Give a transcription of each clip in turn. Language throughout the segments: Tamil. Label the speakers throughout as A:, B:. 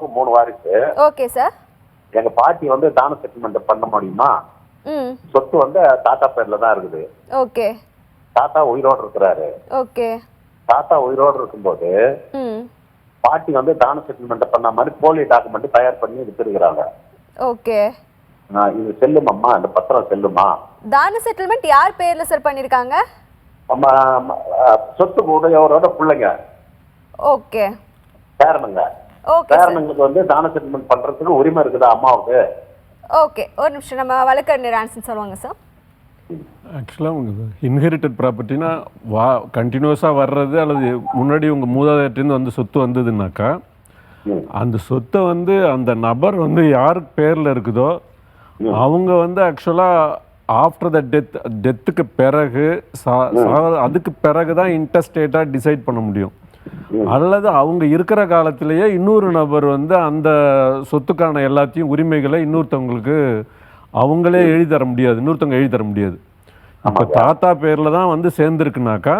A: அப்பாவுக்கு மூணு வாரிசு.
B: Okay sir.
A: எங்க பாட்டி வந்து தான செட்டில்மெண்ட் பண்ண முடியுமா? சொத்து வந்து தாத்தா பேர்ல தான் இருக்குது.
B: ஓகே.
A: தாத்தா உயிரோடு இருக்கிறாரு.
B: ஓகே.
A: தாத்தா உயிரோடு இருக்கும்போது பாட்டி வந்து தான செட்டில்மெண்ட் பண்ண மாதிரி போலி டாக்குமெண்ட் தயார் பண்ணி எடுத்துருக்கிறாங்க
B: ஓகே.
A: இது செல்லுமாம்மா? இந்த பத்திரம் செல்லுமா?
B: தான செட்டில்மெண்ட் யார் பேர்ல சார் பண்ணிருக்காங்க?
A: சொத்து உடையவரோட பிள்ளைங்க.
B: ஓகே.
A: பேரனுங்க.
B: ஓகே சார்
A: பேரனுங்களுக்கு வந்து தான செட்டில்மெண்ட் பண்றதுக்கு உரிமை இருக்குதா அம்மாவுக்கு?
B: ஓகே ஒரு நிமிஷம். நம்ம வழக்கறிஞர் ஆன்சர் சொல்லுவாங்க சார்
C: ஆக்சுவலாக உங்க இன்ஹெரிட்டட் ப்ராப்பர்ட்டினா வா கண்டினியூஸாக வர்றது அல்லது முன்னாடி உங்கள் மூதாதையர்லேருந்து வந்து சொத்து வந்ததுன்னாக்கா
A: ம்.
C: அந்த சொத்தை வந்து அந்த நபர் வந்து யார் பேரில் இருக்குதோ அவங்க வந்து ஆக்சுவலாக ஆஃப்டர் த டெத் டெத்துக்கு பிறகு சா- சா- அதுக்கு பிறகு தான் இன்டர்ஸ்டேட்டாக டிசைட் பண்ண முடியும். அல்லது அவங்க இருக்கிற காலத்திலேயே இன்னொரு நபர் வந்து அந்த சொத்துக்கான எல்லாத்தையும் உரிமைகளை இன்னொருத்தவங்களுக்கு அவங்களே எழுதி தர முடியாது இன்னொருத்தவங்க எழுதி தர முடியாது. இப்போ தாத்தா பேரில் தான் வந்து சேர்ந்துருக்குனாக்கா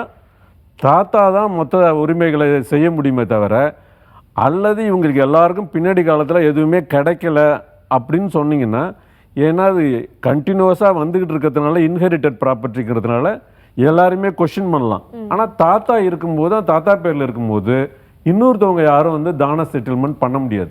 C: தாத்தா தான் மொத்த உரிமைகளை செய்ய முடியுமே தவிர அல்லது இவங்களுக்கு எல்லாருக்கும் பின்னாடி காலத்தில் எதுவுமே கிடைக்கல அப்படின்னு சொன்னீங்கன்னா ஏன்னா அது கண்டினியூஸாக வந்துக்கிட்டு இருக்கிறதுனால இன்ஹெரிட்டட் ப்ராப்பர்ட்டிங்கிறதுனால எல்லாருமே கொஷின் பண்ணலாம். ஆனால் தாத்தா இருக்கும்போது தாத்தா பேரில் இருக்கும்போது இன்னொருத்தவங்க யாரும் வந்து தான செட்டில்மெண்ட் பண்ண முடியாது.